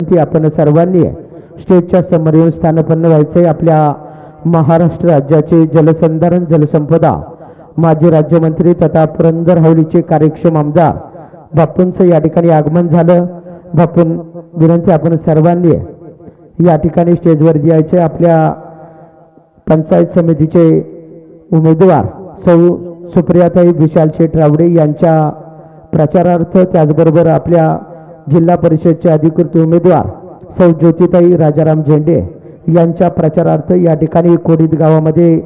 ती आपण सर्वांनी स्टेजच्या समोर येऊन स्थानपन्न व्हायचंय. आपल्या महाराष्ट्र राज्याचे जलसंधारण जलसंपदा माजी राज्यमंत्री तथा पुरंदर हवलीचे कार्यक्षम आमदार बापूंचं या ठिकाणी आगमन झालं. बापून विनंती आपण सर्वांनी या ठिकाणी स्टेजवर द्यायचे आपल्या पंचायत समितीचे उमेदवार सौ सुप्रियाताई विशाल शेठ रावडे यांच्या प्रचारार्थ त्याचबरोबर आपल्या जिल्हा परिषदचे अधिकृत उमेदवार सौ ज्योतिताई राजाराम झेंडे यांच्या प्रचारार्थ या ठिकाणी कोडीत गावामध्ये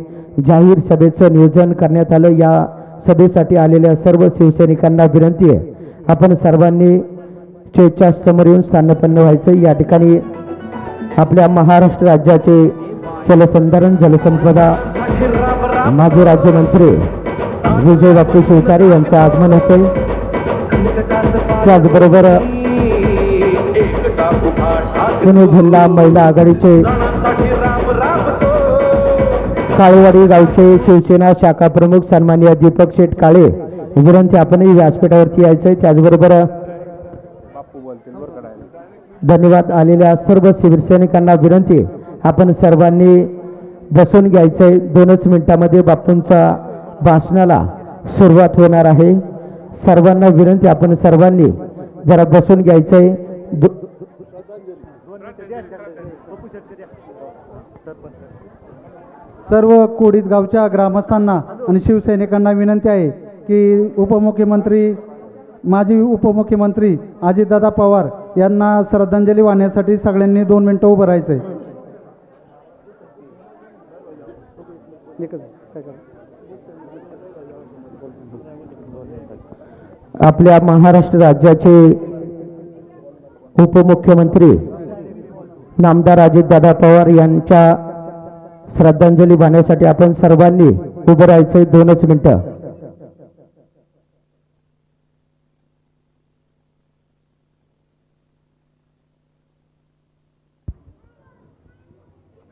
जाहीर सभेचं नियोजन करण्यात आलं. या सभेसाठी आलेल्या सर्व शिवसैनिकांना विनंती आहे. आपण सर्वांनी चेच्या समोर येऊन स्थानपन्न व्हायचं. या ठिकाणी आपल्या महाराष्ट्र राज्याचे जलसंधारण जलसंपदा माजी राज्यमंत्री विजय बापू शिवतारे यांचं आगमन होते त्याचबरोबर पुणे जिल्हा महिला आघाडीचे. काळेवाडी गावचे शिवसेना शाखा प्रमुख सन्मान्य दीपक शेठ काळे. विनंती आपणही व्यासपीठावरती यायचंय त्याचबरोबर धन्यवाद आलेल्या सर्व शिवसैनिकांना विनंती. आपण सर्वांनी बसून घ्यायचंय. दोनच मिनिटामध्ये बापूंच्या भाषणाला सुरुवात होणार आहे. सर्वांना विनंती. आपण सर्वांनी जरा बसून घ्यायचंय. सर्व कोडीत गावच्या ग्रामस्थांना आणि शिवसैनिकांना विनंती आहे की उपमुख्यमंत्री माजी उपमुख्यमंत्री अजितदादा पवार यांना श्रद्धांजली वाहण्यासाठी सगळ्यांनी दोन मिनटं उभं राहायचं आहे आपल्या महाराष्ट्र राज्याचे उपमुख्यमंत्री नामदार अजितदादा पवार यांच्या श्रद्धांजली वाहण्यासाठी आपण सर्वांनी उभं राहायचंय दोनच मिनटं.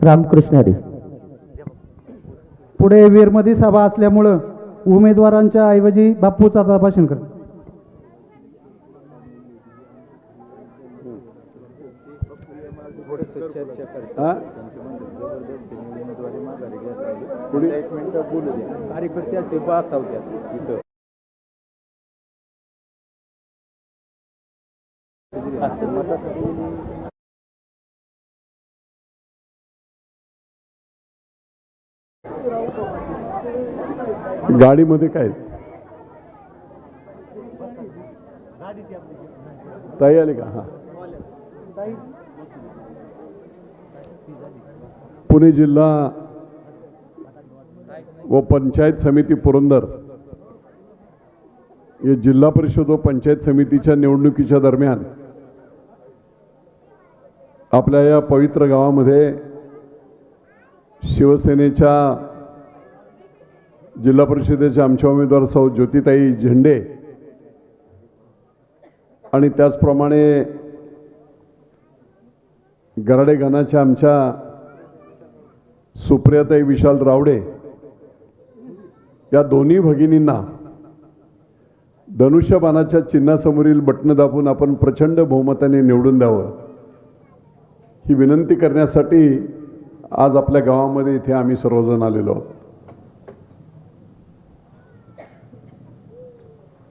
रामकृष्णारी. पुढे वीरमधी सभा असल्यामुळं उमेदवारांच्या ऐवजी बापूचा भाषण करतो कर एक मिनिट बोलू द्या. कार्यकर्ते असे बसावत्यात इथं. गाडीमध्ये काय? ताई आली का? हा. पुणे जिल्हा व पंचायत समिती पुरंदर. या जिल्हा परिषद व पंचायत समितीच्या निवडणुकीच्या दरम्यान आपल्या या पवित्र गावामध्ये शिवसेनेच्या जिल्हा परिषदेच्या आमच्या उमेदवार सौ ज्योतिताई झेंडे आणि त्याचप्रमाणे गराडे गणाच्या आमच्या सुप्रियाताई विशाल रावडे या दोन्ही भगिनींना धनुष्यबाणाच्या चिन्हासमोरील बटणं दाबून आपण प्रचंड बहुमताने निवडून द्यावं. ही विनंती करण्यासाठी आज आपल्या गावामध्ये इथे आम्ही सर्वजण आलेलो आहोत.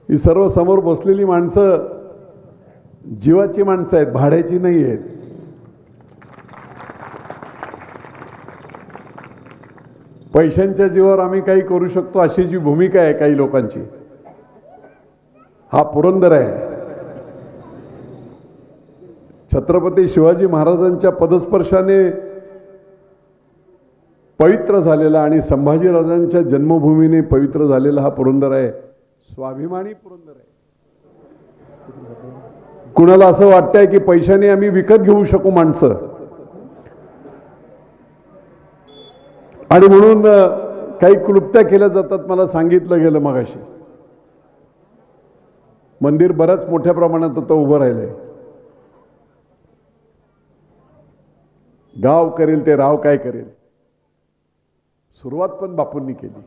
ही सर्व समोर बसलेली माणसं जीवाची माणसं आहेत भाड्याची नाही आहेत पैशांच्या जीवावर आम्ही काही करू शकतो अशी जी भूमिका आहे काही लोकांची. हा पुरंदर आहे. छत्रपती शिवाजी महाराजांच्या पदस्पर्शाने पवित्र झालेला आणि संभाजीराजांच्या जन्मभूमीने पवित्र झालेला हा पुरंदर आहे. स्वाभिमानी पुरंदर आहे. कुणाला असं वाटतंय की पैशाने आम्ही विकत घेऊ शकू माणसं? आणि म्हणून काही क्लुप्त्या केल्या जातात मला सांगितलं गेलं मगाशी. मंदिर बऱ्याच मोठ्या प्रमाणात आता उभं राहिलंय. गाव करेल ते राव काय करेल? सुरुवात पण बापूंनी केली.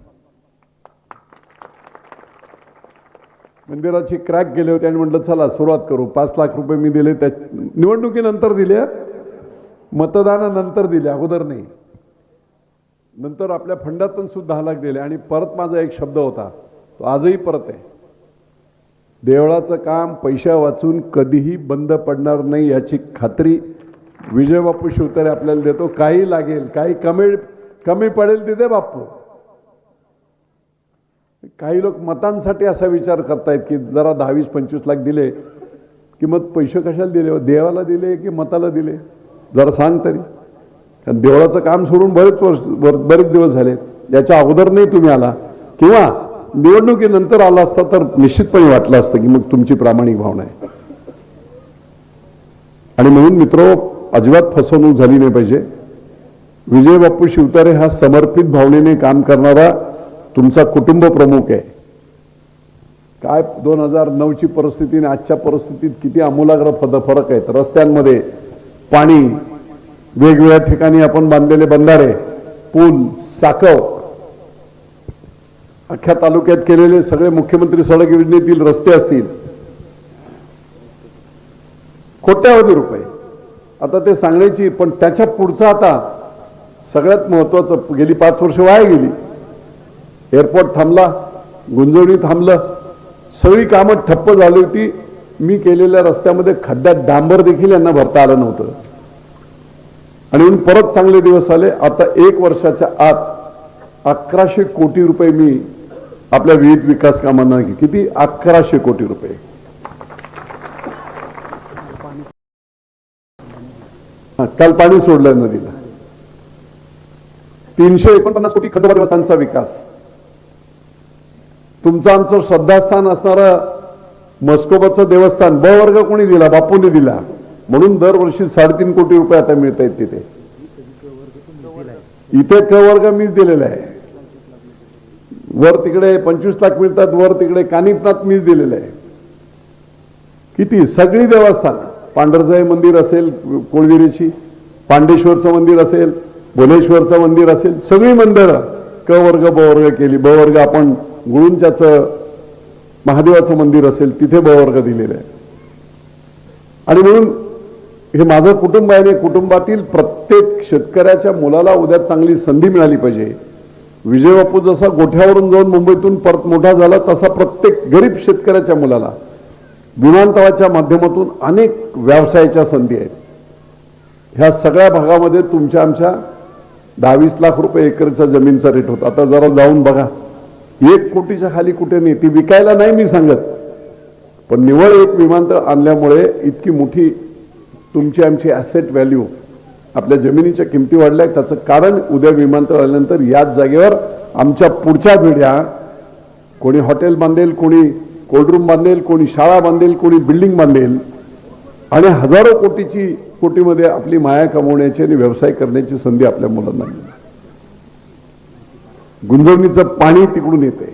मंदिराची क्रॅक गेले होते आणि म्हटलं चला सुरुवात करू. पाच लाख रुपये मी दिले त्या निवडणुकीनंतर दिल्या मतदानानंतर दिल्या अगोदर नाही. नंतर आपल्या फंडातून सुद्धा दहा लाख दिले आणि परत माझा एक शब्द होता तो आजही परत आहे. देवळाचं काम पैशा वाचून कधीही बंद पडणार नाही याची खात्री विजय बापू शिवतारे आपल्याला देतो. काही लागेल काही कमी कमी पडेल तिथे बापू. काही लोक मतांसाठी असा विचार करतायत की जरा दहावीस पंचवीस लाख दिले की मग पैसे कशाला दिले? देवाला दिले की मताला दिले? जरा सांग तरी. देवळाचं काम सोडून बरेच वर्ष बरेच दिवस झाले. याच्या अगोदर नाही तुम्ही आला. किंवा निवडणुकीनंतर आला असता तर निश्चितपणे वाटलं असतं की मग तुमची प्रामाणिक भावना आहे. आणि म्हणून मित्र अजिबात फसवणूक झाली नाही पाहिजे. विजय बापू शिवतारे हा समर्पित भावनेने काम करणारा तुमचा कुटुंब प्रमुख आहे. काय दोन हजार नऊची परिस्थिती आणि आजच्या परिस्थितीत किती आमूलाग्र फरक आहेत. रस्त्यांमध्ये पाणी वेगवेगळ्या ठिकाणी आपण बांधलेले बंधारे पूल साकव अख्ख्या तालुक्यात केलेले सगळे मुख्यमंत्री सडक योजनेतील रस्ते असतील. कोट्यावधी रुपये. आता ते सांगण्याची पण त्याच्या पुढचं आता सगळ्यात महत्वाचं गेली पाच वर्ष वाया गेली. एअरपोर्ट थांबला गुंजवणी थांबलं सगळी कामं ठप्प झाली होती. मी केलेल्या रस्त्यामध्ये खड्ड्यात डांबर देखील यांना भरता आलं नव्हतं. आणि म्हणून परत चांगले दिवस आले. आता एक वर्षाच्या आत अकराशे कोटी रुपये मी आपल्या विविध विकास कामांना किती? अकराशे कोटी रुपये. हा, काल पाणी सोडलं नदीला. तीनशे एकोणपन्नास कोटी खंडोबा देवस्थानचा विकास. तुमचं आमचं श्रद्धास्थान असणारं मस्कोबाचं देवस्थान ब वर्ग कोणी दिला? बापूने दिला. म्हणून दरवर्षी साडेतीन कोटी रुपये आता मिळत आहेत तिथे. इथे क वर्ग मीच दिलेला आहे. वर तिकडे पंचवीस लाख मिळतात वर तिकडे कानिपनाथ मीच दिलेलं आहे. किती? सगळी देवस्थान. पांढरजाई मंदिर असेल कोळगिरीची पांडेश्वरचं मंदिर असेल भुलेश्वरचं मंदिर असेल सगळी मंदिरं क वर्ग ब वर्ग केली. ब वर्ग आपण गुळूंच्याचं महादेवाचं मंदिर असेल तिथे ब वर्ग दिलेलं आहे. आणि म्हणून हे माझं कुटुंब आहे आणि कुटुंबातील प्रत्येक शेतकऱ्याच्या मुलाला उद्या चांगली संधी मिळाली पाहिजे. विजय बापू जसा गोठ्यावरून जाऊन मुंबईतून परत मोठा झाला तसा प्रत्येक गरीब शेतकऱ्याच्या मुलाला विमानतळाच्या माध्यमातून अनेक व्यवसायाच्या संधी आहेत. ह्या सगळ्या भागामध्ये तुमच्या आमच्या दहावीस लाख रुपये एकरचा जमीनचा रेट होता. आता जरा जाऊन बघा. एक कोटीच्या खाली कुठे नाही. ती विकायला नाही मी सांगत. पण निवळ एक विमानतळ आणल्यामुळे इतकी मोठी तुमची आमची ॲसेट व्हॅल्यू आपल्या जमिनीच्या किमती वाढल्या त्याचं कारण उद्या विमानतळ आल्यानंतर याच जागेवर आमच्या पुढच्या पिढ्या कोणी हॉटेल बांधेल कोणी कोल्ड्रूम बांधेल कोणी शाळा बांधेल कोणी बिल्डिंग बांधेल आणि हजारो कोटीची कोटीमध्ये आपली माया कमवण्याची आणि व्यवसाय करण्याची संधी आपल्या मुलांना मिळणार गुंजवणीचं पाणी तिकडून येते.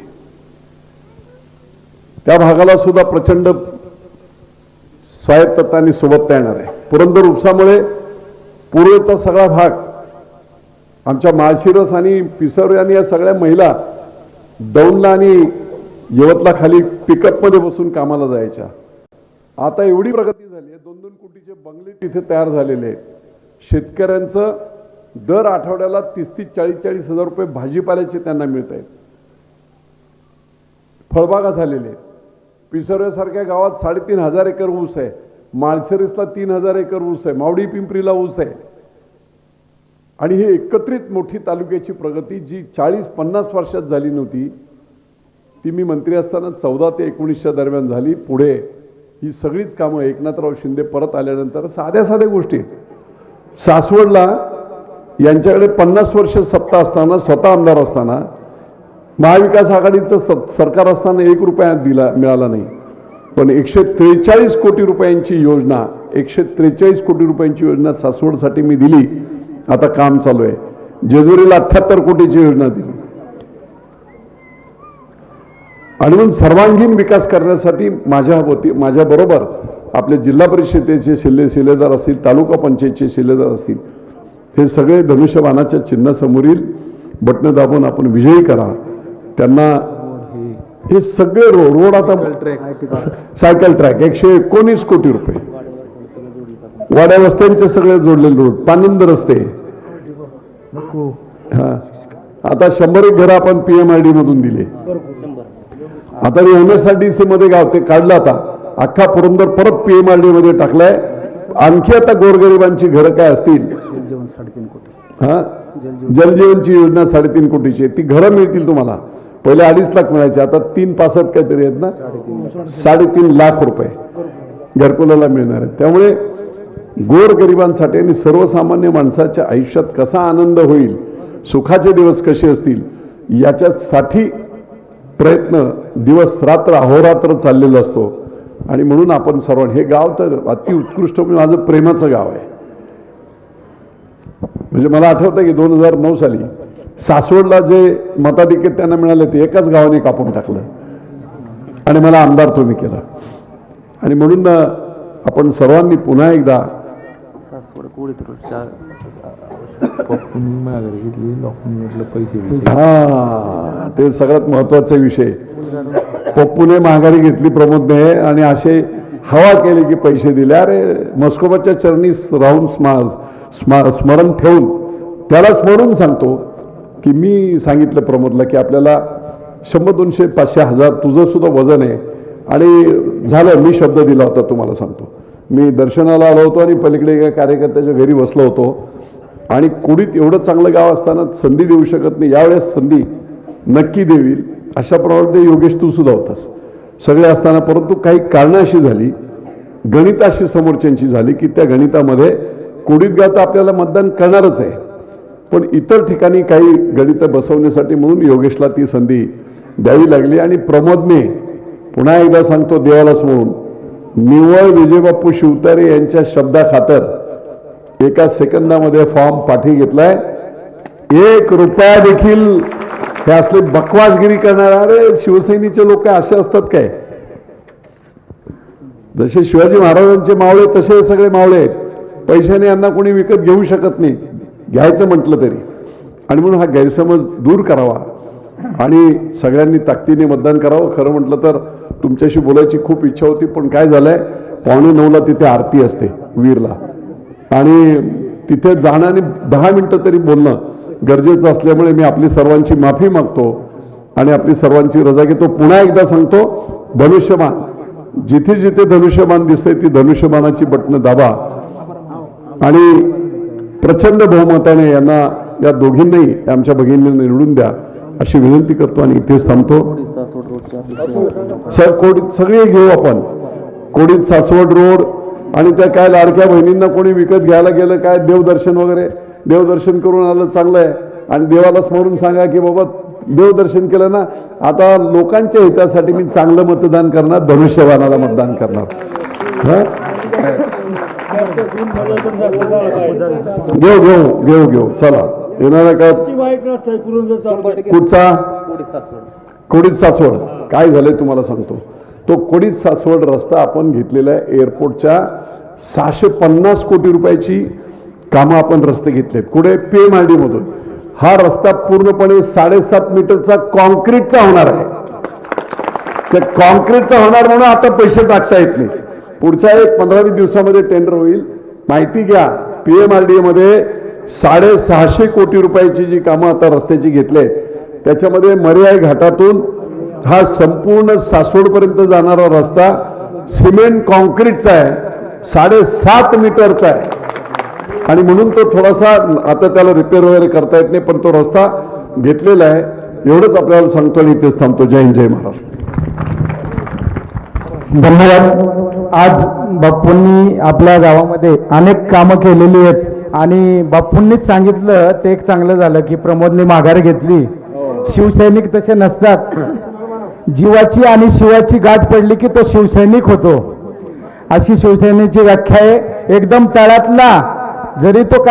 त्या भागाला सुद्धा प्रचंड स्वायत्तता आणि सोबतता येणार आहे. पुरंदर उपसामुळे पूर्वेचा सगळा भाग आमच्या माळशिरस आणि पिसर आणि या सगळ्या महिला दौंडला आणि यवतला खाली पिकअपमध्ये बसून कामाला जायच्या. आता एवढी प्रगती झाली आहे दोन दोन कोटीचे बंगले तिथे तयार झालेले आहेत. शेतकऱ्यांचं दर आठवड्याला तीस तीस चाळीस चाळीस हजार रुपये भाजीपाल्याचे त्यांना मिळत आहेत. फळबागा झालेले आहेत. पिसर्यासारख्या गावात साडेतीन हजार एकर ऊस आहे. माळशिरसला तीन हजार एकर ऊस आहे. मावडी पिंपरीला ऊस आहे. आणि ही एकत्रित मोठी तालुक्याची प्रगती जी चाळीस पन्नास वर्षात झाली नव्हती ती मी मंत्री असताना चौदा ते एकोणीसच्या दरम्यान झाली. पुढे ही सगळीच कामं एकनाथराव शिंदे परत आल्यानंतर साध्या साध्या गोष्टी सासवडला यांच्याकडे पन्नास वर्ष सत्ता असताना स्वतः आमदार असताना महाविकास आघाडीचं स- सरकार असताना एक रुपया दिला मिळाला नाही. पण एकशे त्रेचाळीस कोटी रुपयांची योजना एकशे त्रेचाळीस कोटी रुपयांची योजना सासवडसाठी मी दिली. आता काम चालू आहे. जेजुरीला अठ्ठ्याहत्तर कोटीची योजना दिली. आणि म्हणून सर्वांगीण विकास करण्यासाठी माझ्या वती माझ्याबरोबर आपले जिल्हा परिषदेचे शिल्ले शिलेदार असतील तालुका पंचायतचे शिलेदार असतील हे सगळे धनुष्यबाणाच्या चिन्हासमोरील बटणं दाबून आपण विजयी करा. त्यांना हे सगळे रोड रोड आता सायकल ट्रॅक एकशे एकोणीस कोटी रुपये. वाड्या वस्त्यांचे सगळे जोडलेले रोड. पानंद रस्ते. हा. आता शंभर एक घरं आपण पीएमआयडी मधून दिले. आता M S R D C मध्ये गाव ते काढलं आता. अख्खा पुरंदर परत पीएमआरडी मध्ये टाकलाय. आणखी आता गोरगरिबांची घरं काय असतील? हा? जलजीवनची योजना साडेतीन कोटीची. आहे ती घरं मिळतील तुम्हाला. पहिले अडीच लाख मिळायचे आता तीन पासष्ट काहीतरी आहेत ना? साडेतीन लाख रुपये घरकुलाला मिळणार आहेत. त्यामुळे गोरगरिबांसाठी आणि सर्वसामान्य माणसाच्या आयुष्यात कसा आनंद होईल सुखाचे दिवस कसे असतील याच्यासाठी प्रयत्न दिवस रात्र अहोरात्र चाललेला असतो. आणि म्हणून आपण सर्वांनी हे गाव तर अति उत्कृष्ट म्हणजे माझं प्रेमाचं गाव आहे. म्हणजे मला आठवतं की दोन हजार नऊ साली सासवडला जे मताधिक्य त्यांना मिळाले ते एकाच गावाने कापून टाकलं. आणि मला आमदार तुम्ही केलं. आणि म्हणून आपण सर्वांनी पुन्हा एकदा. हा ते सगळ्यात महत्त्वाचा विषय. पप्पूने माघारी घेतली प्रमोदने आणि असे हवा केली की पैसे दिले. अरे मस्कोबाच्या चरणी राहून स्मा स्मा- स्मरण ठेवून त्याला स्मरून सांगतो की मी सांगितलं प्रमोदला की आपल्याला शंभर दोनशे पाचशे हजार तुझंसुद्धा वजन आहे. आणि झालं मी शब्द दिला होता तुम्हाला सांगतो. मी दर्शनाला आलो होतो आणि पलीकडे एका कार्यकर्त्याच्या घरी बसलो होतो. आणि कुडीत एवढं चांगलं गाव असताना संधी देऊ शकत नाही. यावेळेस संधी नक्की देईल अशा प्रमाणे योगेश तू सुद्धा होतास. सगळे असताना परंतु काही कारणं अशी झाली. गणिताशी समोरच्यांची झाली की त्या गणितामध्ये कुडीत गाव तर आपल्याला मतदान करणारच आहे. पण इतर ठिकाणी काही गणितं बसवण्यासाठी म्हणून योगेशला ती संधी द्यावी लागली. आणि प्रमोदने पुन्हा एकदा सांगतो देवालाच म्हणून निव्वळ विजयबापू शिवतारे यांच्या शब्दाखातर एका सेकंदामध्ये फॉर्म पाठी घेतलाय. एक रुपया देखील हे असले बकवासगिरी करणार अरे शिवसेनेचे लोक काय असे असतात काय? जसे शिवाजी महाराजांचे मावळे तसे सगळे मावळे पैशाने यांना कोणी विकत घेऊ शकत नाही. घ्यायचं म्हटलं तरी. आणि म्हणून हा गैरसमज दूर करावा. आणि सगळ्यांनी ताकदीने मतदान करावं. खरं म्हटलं तर तुमच्याशी बोलायची खूप इच्छा होती पण काय झालंय? पावणे नऊला तिथे आरती असते वीरला. आणि तिथे जाणं आणि दहा मिनटं तरी बोलणं गरजेचं असल्यामुळे मी आपली सर्वांची माफी मागतो आणि आपली सर्वांची रजा घेतो. पुन्हा एकदा सांगतो धनुष्यबाण. जिथे जिथे धनुष्यबाण दिसते ती धनुष्यबाणाची बटणं दाबा. आणि प्रचंड बहुमताने यांना या दोघींनाही आमच्या भगिनींना निवडून द्या अशी विनंती करतो आणि इथेच थांबतो. सर कोडीत सगळे घेऊ आपण. कोडीत सासवड रोड आणि त्या काय लाडक्या बहिणींना कोणी विकत घ्यायला गेलं काय देवदर्शन वगैरे? देवदर्शन करून आलं चांगलं आहे आणि देवाला स्मरून सांगा की बाबा देवदर्शन केलं ना आता लोकांच्या हितासाठी मी चांगलं मतदान करणार धनुष्यवानाला मतदान करणार. घेऊ घेऊ घेऊ घेऊ. चला. येणाऱ्या का कुठचा? कोडीत सासवड. काय झालंय तुम्हाला सांगतो. तो कोडीत सासवड रस्ता आपण घेतलेला आहे एअरपोर्टच्या सहाशे पन्नास कोटी रुपयाची कामं आपण रस्ते घेतलेत. कुठे? मधून. हा रस्ता पूर्णपणे साडेसात मीटरचा कॉन्क्रीटचा होणार आहे. त्या कॉन्क्रीटचा होणार म्हणून आता पैसे टाकता येत नाही पुढच्या एक पंधरा वीस दिवसामध्ये टेंडर होईल. माहिती घ्या पीएमआरडीए मध्ये साडेसहाशे कोटी रुपयाची जी कामं आता रस्त्याची घेतले त्याच्यामध्ये मर्याय घाटातून हा संपूर्ण सासवडपर्यंत जाणारा रस्ता सिमेंट कॉन्क्रीटचा आहे साडेसात मीटरचा आहे. आणि म्हणून तो थोडासा आता त्याला रिपेअर वगैरे करता येत नाही पण तो रस्ता घेतलेला आहे. एवढंच आपल्याला सांगतो आणि इथेच थांबतो. जय हिंद जय महाराष्ट्र. धन्यवाद. आज बापूंनी आपल्या गावामध्ये अनेक कामं केलेली आहेत. आणि बापूंनीच सांगितलं ते एक चांगलं झालं की प्रमोदने माघार घेतली. शिवसैनिक तसे नसतात. जीवाची आणि शिवाची गाठ पडली की तो शिवसैनिक होतो. अशी शिवसेनेची व्याख्या आहे. एकदम तळातला. जरी तो काय